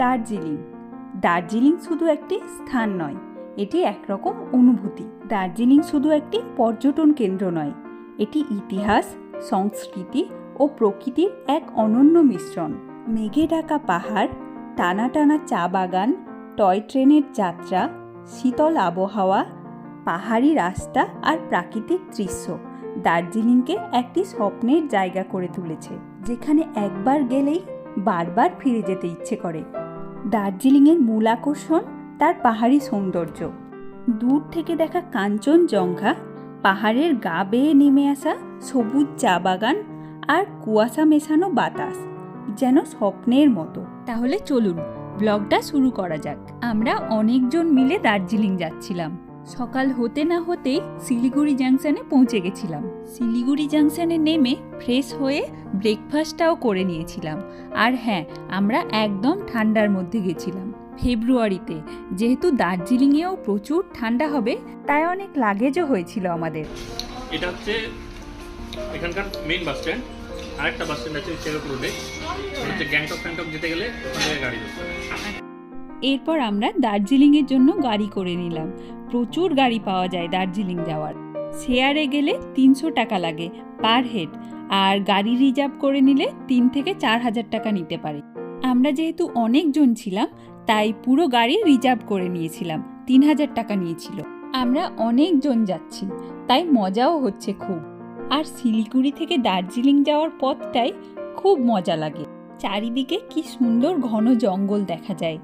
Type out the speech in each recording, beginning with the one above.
দার্জিলিং। দার্জিলিং শুধু একটি স্থান নয়, এটি একরকম অনুভূতি। দার্জিলিং শুধু একটি পর্যটন কেন্দ্র নয়, এটি ইতিহাস, সংস্কৃতি ও প্রকৃতির এক অনন্য মিশ্রণ। মেঘে ঢাকা পাহাড়, টানা টানা চা বাগান, টয় ট্রেনের যাত্রা, শীতল আবহাওয়া, পাহাড়ি রাস্তা আর প্রাকৃতিক দৃশ্য দার্জিলিংকে একটি স্বপ্নের জায়গা করে তুলেছে, যেখানে একবার গেলেই বারবার ফিরে যেতে ইচ্ছে করে। দার্জিলিংয়ের মূল আকর্ষণ তার পাহাড়ি সৌন্দর্য। দূর থেকে দেখা কাঞ্চনজঙ্ঘা, পাহাড়ের গা বেয়ে নেমে আসা সবুজ চা বাগান আর কুয়াশা মেশানো বাতাস, যেন স্বপ্নের মতো। তাহলে চলুন, ব্লগটা শুরু করা যাক। আমরা অনেকজন মিলে দার্জিলিং যাচ্ছিলাম। সকাল হতে না হতেই শিলিগুড়ি জাংশনে পৌঁছে গেছিলাম। শিলিগুড়ি জাংশনে নেমে ফ্রেশ হয়ে ব্রেকফাস্টটাও করে নিয়েছিলাম। আর হ্যাঁ আমরা একদম ঠান্ডার মধ্যে গেছিলাম ফেব্রুয়ারিতে। যেহেতু দার্জিলিংয়েও প্রচুর ঠান্ডা হবে তাই অনেক লাগেজও হয়েছিল আমাদের। এটা হচ্ছে এখানকার মেইন বাস স্ট্যান্ড আরেকটা বাস স্ট্যান্ড আছে চেরোক রোডে হচ্ছে গ্যাংটক ফ্যাংটক যেতে গেলে ওখান থেকে গাড়ি ধরতে এরপর আমরা দার্জিলিংয়ের জন্য গাড়ি করে নিলাম। প্রচুর গাড়ি পাওয়া যায় দার্জিলিং যাওয়ার। শেয়ারে গেলে তিনশো টাকা লাগে পার হেড, আর গাড়ি রিজার্ভ করে নিলে তিন থেকে চার হাজার টাকা নিতে পারে। আমরা যেহেতু অনেকজন ছিলাম, তাই পুরো গাড়ি রিজার্ভ করে নিয়েছিলাম, তিন হাজার টাকা নিয়েছিল। আমরা অনেকজন যাচ্ছি, তাই মজাও হচ্ছে খুব। আর শিলিগুড়ি থেকে দার্জিলিং যাওয়ার পথটাই খুব মজা লাগে। চারিদিকে কি সুন্দর ঘন জঙ্গল দেখা যায়,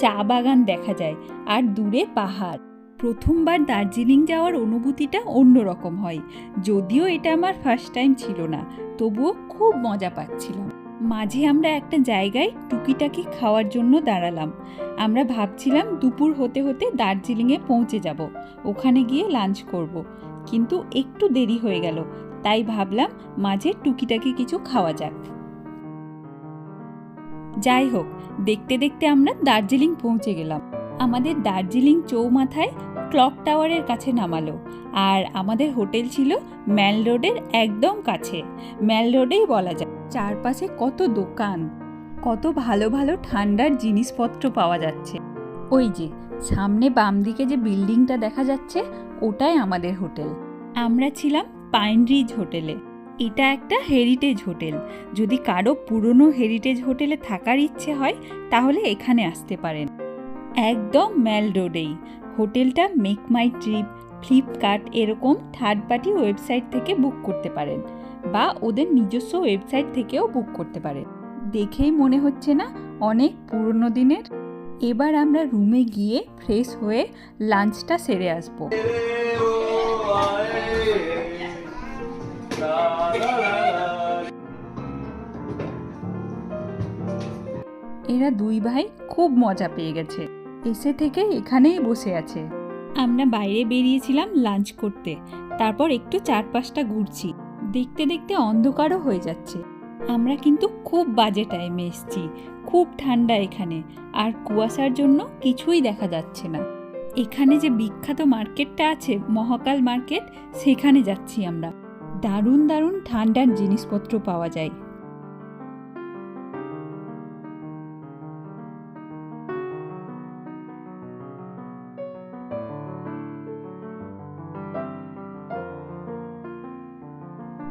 চা বাগান দেখা যায়, আর দূরে পাহাড়। প্রথমবার দার্জিলিং যাওয়ার অনুভূতিটা অন্যরকম হয়। যদিও এটা আমার ফার্স্ট টাইম ছিল না, তবুও খুব মজা পাচ্ছিলাম। মাঝে আমরা একটা জায়গায় টুকিটাকি খাওয়ার জন্য দাঁড়ালাম। আমরা ভাবছিলাম দুপুর হতে হতে দার্জিলিংয়ে পৌঁছে যাব, ওখানে গিয়ে লাঞ্চ করব। কিন্তু একটু দেরি হয়ে গেল, তাই ভাবলাম মাঝে টুকিটাকি কিছু খাওয়া যাক। যাই হোক, দেখতে দেখতে আমরা দার্জিলিং পৌঁছে গেলাম। আমাদের দার্জিলিং চৌমাথায় ক্লক টাওয়ারের কাছে নামালো আর আমাদের হোটেল ছিল ম্যাল রোডের একদম কাছে। ম্যাল রোডেই বলা যায়। চারপাশে কত দোকান, কত ভালো ভালো ঠান্ডার জিনিসপত্র পাওয়া যাচ্ছে। ওই যে, সামনে বাম দিকে যে বিল্ডিংটা দেখা যাচ্ছে, ওটাই আমাদের হোটেল। আমরা ছিলাম পাইন রিজ হোটেলে। এটা একটা হেরিটেজ হোটেল। যদি কারও পুরনো হেরিটেজ হোটেলে থাকার ইচ্ছে হয়, তাহলে এখানে আসতে পারেন। একদম ম্যাল রোডেই হোটেলটা মেক মাই ট্রিপ, ফ্লিপকার্ট এরকম থার্ড পার্টি ওয়েবসাইট থেকে বুক করতে পারেন বা ওদের নিজস্ব ওয়েবসাইট থেকেও বুক করতে পারেন। দেখেই মনে হচ্ছে না অনেক পুরনো দিনের? এবার আমরা রুমে গিয়ে ফ্রেশ হয়ে লাঞ্চটা সেরে আসব। এরা দুই ভাই খুব মজা পেয়ে গেছে। এসে থেকে এখানেই বসে আছে। আমরা বাইরে বেরিয়েছিলাম লাঞ্চ করতে। তারপর একটু চারপাশটা ঘুরছি। দেখতে দেখতে অন্ধকারও হয়ে যাচ্ছে। আমরা কিন্তু খুব বাজে টাইমে এসছি। খুব ঠান্ডা এখানে। আর কুয়াশার জন্য কিছুই দেখা যাচ্ছে না। এখানে যে বিখ্যাত মার্কেটটা আছে, মহাকাল মার্কেট, সেখানে যাচ্ছি আমরা। দারুণ দারুণ ঠান্ডার জিনিসপত্র পাওয়া যায়।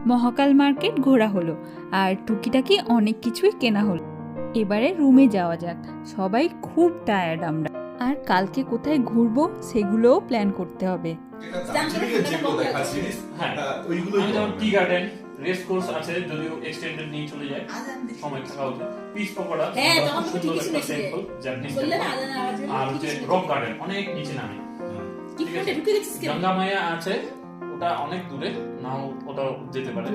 মহাকাল মার্কেট ঘোরা হলো আর টুকিটাকি অনেক কিছুই কেনা হলো। এবারে রুমে যাওয়া যাক সবাই খুব টায়ার্ড আমরা। আর কালকে কোথায় ঘুরবো সেগুলোও প্ল্যান করতে হবে। হ্যাঁ ওইগুলোই আমি যেমন টি গার্ডেন রেস কোর্স আছে যদিও এক্সটেন্ডেড নিয়ে চলে যায়। সময় থাকা উচিত পিস পকোড়া হ্যাঁ, খুব তখন তো সুন্দর একটা টেম্পল জাপানিজ বললে না, টেম্পল আলাদা আওয়াজে আর হচ্ছে রক গার্ডেন অনেক নিচে নামে কি ঠিক করে আছে। ঢুকে গেছিস কেন? গঙ্গা মায়া আছে ওটা অনেক দূরে নাও ওটাও যেতে পারে।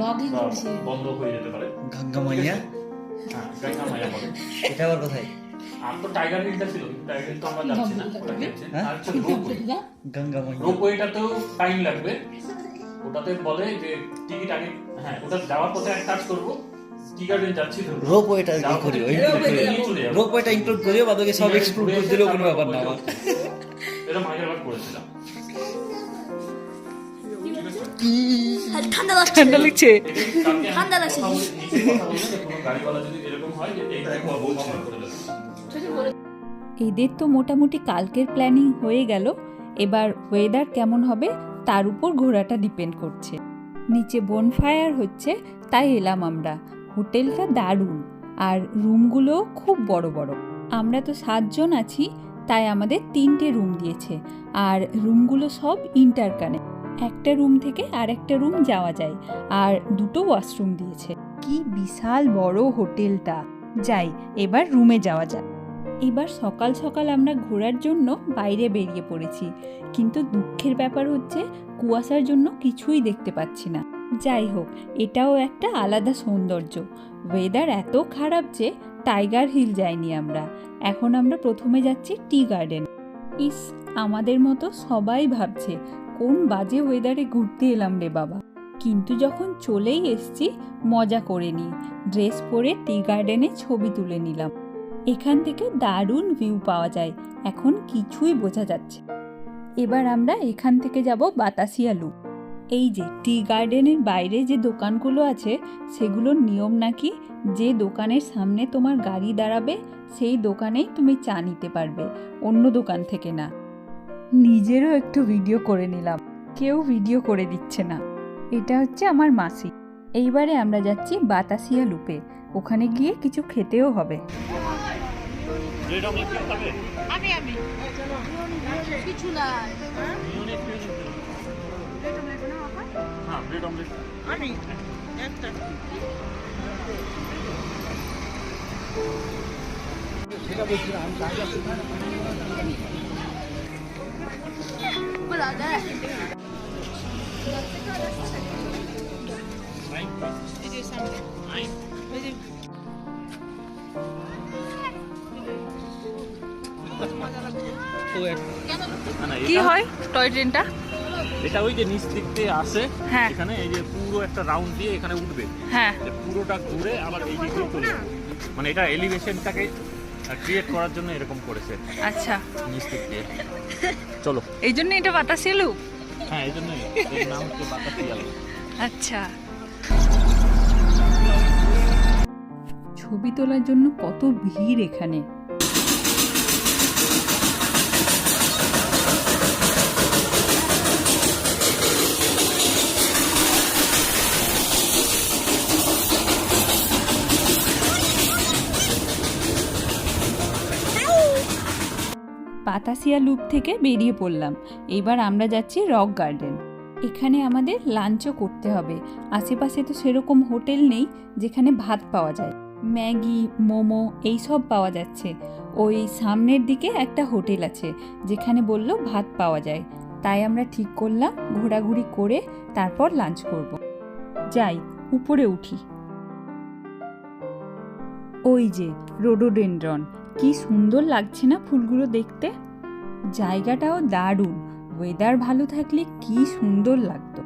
বন্ধ হয়ে যেতে পারে। গঙ্গা মাইয়া? হ্যাঁ বলে। এটা আবার কোথায়? আর তো টাইগার হিলটা ছিল টাইগার হিল তো আমরা যাচ্ছি না ওটা হ্যাঁ? আর হচ্ছে রোপওয়ে রোপওয়েটাতেও টাইম লাগবে। ওটাতে বলে যে টিকিট আগে হ্যাঁ ওটা যাওয়ার পথে এক কাজ করব টি গার্ডেন যাচ্ছি রোপ ওয়েটা কি করি পথে ওই Rope way নিয়ে চলে যাব। রোপ ওয়েটা ইনক্লুড করিও বাদকে সব এক্সক্লুড করে দিলেও কোনো ব্যাপার না আমার। এরকম আগের বার করেছিলাম। হ্যাঁ, ঠান্ডা লাগছে। ঠান্ডা লাগছে? ঠান্ডা লাগছে। হয় এদের তো মোটামুটি কালকের প্ল্যানিং হয়ে গেল। এবার ওয়েদার কেমন হবে তার উপর ঘোরাটা ডিপেন্ড করছে। নিচে বনফায়ার হচ্ছে তাই এলাম আমরা। হোটেলটা দারুণ আর রুমগুলো খুব বড় বড়। আমরা তো সাতজন আছি তাই আমাদের তিনটে রুম দিয়েছে। আর রুমগুলো সব ইন্টার কানেক্ট একটা রুম থেকে আর একটা রুম যাওয়া যায় আর দুটো ওয়াশরুম দিয়েছে। কি বিশাল বড় হোটেলটা। যাই এবার রুমে যাওয়া যাক। এবার সকাল সকাল আমরা ঘোরার জন্য বাইরে বেরিয়ে পড়েছি কিন্তু দুঃখের ব্যাপার হচ্ছে কুয়াশার জন্য কিছুই দেখতে পাচ্ছি না। যাই হোক এটাও একটা আলাদা সৌন্দর্য। ওয়েদার এত খারাপ যে টাইগার হিল যাইনি আমরা। এখন আমরা প্রথমে যাচ্ছি টি গার্ডেন ইস আমাদের মতো সবাই ভাবছে কোন বাজে ওয়েদারে ঘুরতে এলাম রে বাবা। কিন্তু যখন চলেই এসছি, মজা করে নিই। ড্রেস পরে টি গার্ডেনে ছবি তুলে নিলাম। এখান থেকে দারুণ ভিউ পাওয়া যায়। এখন কিছুই বোঝা যাচ্ছে। এবার আমরা এখান থেকে যাব বাতাসিয়া লুপ এই যে টি গার্ডেনের বাইরে যে দোকানগুলো আছে, সেগুলোর নিয়ম নাকি? যে দোকানের সামনে তোমার গাড়ি দাঁড়াবে, সেই দোকানেই তুমি চা নিতে পারবে। অন্য দোকান থেকে না। নিজেরও একটু ভিডিও করে নিলাম। কেউ ভিডিও করে দিচ্ছে না। এটা হচ্ছে আমার মাসি। এইবারে আমরা যাচ্ছি বাতাসিয়া লুপে। ওখানে গিয়ে কিছু খেতেও হবে। কি এটা হয়? টয় ট্রেনটা? এটা ওই যে নিচ দিয়ে আসে হ্যাঁ। এখানে এই যে পুরো একটা রাউন্ড দিয়ে এখানে উঠবে। হ্যাঁ। পুরোটা ঘুরে আবার এই দিকে চলে মানে এটা এলিভেশনটাকে ক্রিয়েট করার জন্য এরকম করেছে। আচ্ছা। নিচ চলো। এই জন্য এটা বাতাসি এলো হ্যাঁ এই জন্যই। এর নাম হচ্ছে বাতাসি আলো আচ্ছা। ছবি তোলার জন্য কত ভিড় এখানে? পাতাসিয়া লুপ থেকে বেরিয়ে পড়লাম। এবার আমরা যাচ্ছি রক গার্ডেন। এখানে আমাদের লাঞ্চও করতে হবে। আশেপাশে তো সেরকম হোটেল নেই যেখানে ভাত পাওয়া যায়। ম্যাগি, মোমো এই সব পাওয়া যাচ্ছে। ওই সামনের দিকে একটা হোটেল আছে যেখানে বলল ভাত পাওয়া যায়। তাই আমরা ঠিক করলাম, ঘোরাঘুরি করে তারপর লাঞ্চ করব। যাই, উপরে উঠি। ওই যে, রোডোডেন্ড্রন। কি সুন্দর লাগছে না ফুলগুলো দেখতে? জায়গাটাও দারুণ। ওয়েদার ভালো থাকলে কি সুন্দর লাগতো।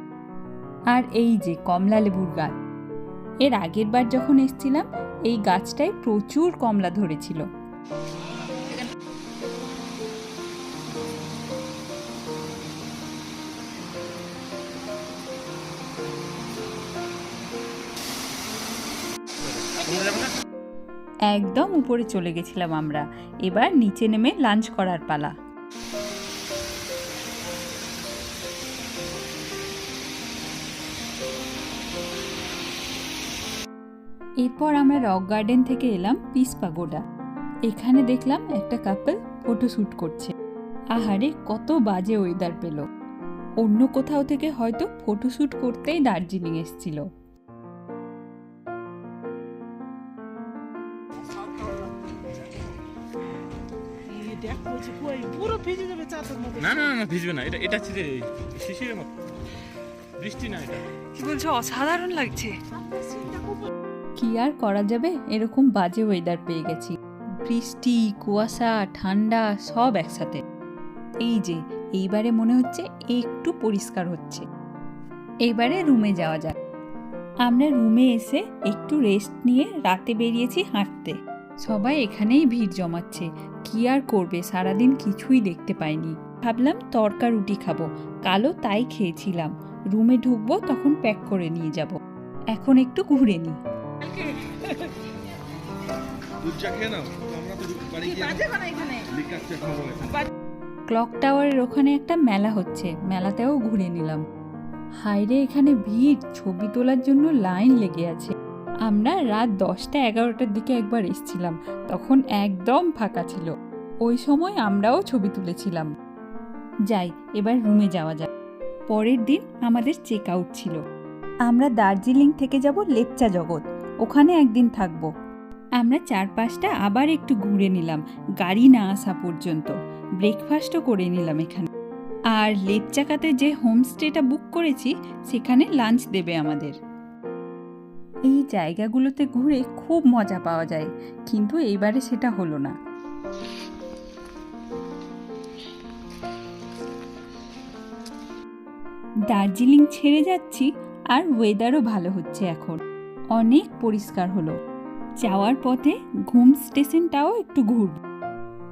আর এই যে কমলা লেবুর গাছ। এর আগের বার যখন এসছিলাম, এই গাছটায় প্রচুর কমলা ধরেছিল। একদম উপরে চলে গেছিলাম আমরা। এবার নিচে নেমে লাঞ্চ করার পালা। এরপর আমরা রক গার্ডেন থেকে এলাম পিস পাগোডা এখানে দেখলাম একটা কাপল ফটো শ্যুট করছে। আহারে, কত বাজে ওয়েদার পেল। অন্য কোথাও থেকে হয়তো ফটো শ্যুট করতেই দার্জিলিং এসছিল। দেখ বলছি কই? পুরো ভিজে যাবে চাদর মতো না না না, না ভিজবে না। এটা এটা হচ্ছে শিশিরের মতো। বৃষ্টি না এটা। কি বলছো? অসাধারণ লাগছে। কি আর করা যাবে? এরকম বাজে ওয়েদার পেয়ে গেছি। বৃষ্টি কুয়াশা ঠান্ডা সব একসাথে। এই যে এইবারে মনে হচ্ছে একটু পরিষ্কার হচ্ছে। এইবারে রুমে যাওয়া যাক। আমরা রুমে এসে একটু রেস্ট নিয়ে রাতে বেরিয়েছি হাঁটতে। সবাই এখানেই ভিড় জমাচ্ছে। কি আর করবে? সারাদিন কিছুই দেখতে পাইনি। ভাবলাম তরকা রুটি খাব। কালো তাই খেয়েছিলাম। রুমে ঢুকবো তখন প্যাক করে নিয়ে যাব। এখন একটু ঘুরে নিই। ক্লক টাওয়ারের ওখানে একটা মেলা হচ্ছে। মেলাতেও ঘুরে নিলাম। হাইরে এখানে ভিড়! ছবি তোলার জন্য লাইন লেগে আছে। আমরা রাত দশটা এগারোটার দিকে একবার এসছিলাম, তখন একদম ফাঁকা ছিল। ওই সময় আমরাও ছবি তুলেছিলাম। যাই, এবার রুমে যাওয়া যাক। পরের দিন আমাদের চেক আউট ছিল। আমরা দার্জিলিং থেকে যাব লেপচা জগৎ। ওখানে একদিন থাকব। আমরা চারপাশটা আবার একটু ঘুরে নিলাম, গাড়ি না আসা পর্যন্ত। ব্রেকফাস্টও করে নিলাম এখানে। আর লেপচাকাতে যে হোমস্টেটা বুক করেছি, সেখানে লাঞ্চ দেবে আমাদের। এই জায়গাগুলোতে ঘুরে খুব মজা পাওয়া যায়, কিন্তু এইবারে সেটা হলো না। দার্জিলিং ছেড়ে যাচ্ছি আর ওয়েদারও ভালো হচ্ছে এখন। অনেক পরিষ্কার হলো। যাওয়ার পথে ঘুম স্টেশনটাও একটু ঘুরব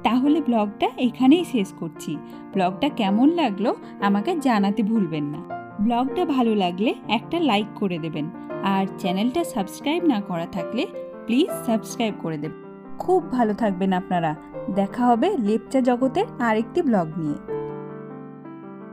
তাহলে ব্লগটা এখানেই শেষ করছি। ব্লগটা কেমন লাগল আমাকে জানাতে ভুলবেন না। ব্লগটা ভালো লাগলে একটা লাইক করে দেবেন আর চ্যানেলটা সাবস্ক্রাইব না করা থাকলে প্লিজ সাবস্ক্রাইব করে দেবেন। খুব ভালো থাকবেন আপনারা। দেখা হবে লেপচা জগতের আরেকটি ব্লগ নিয়ে।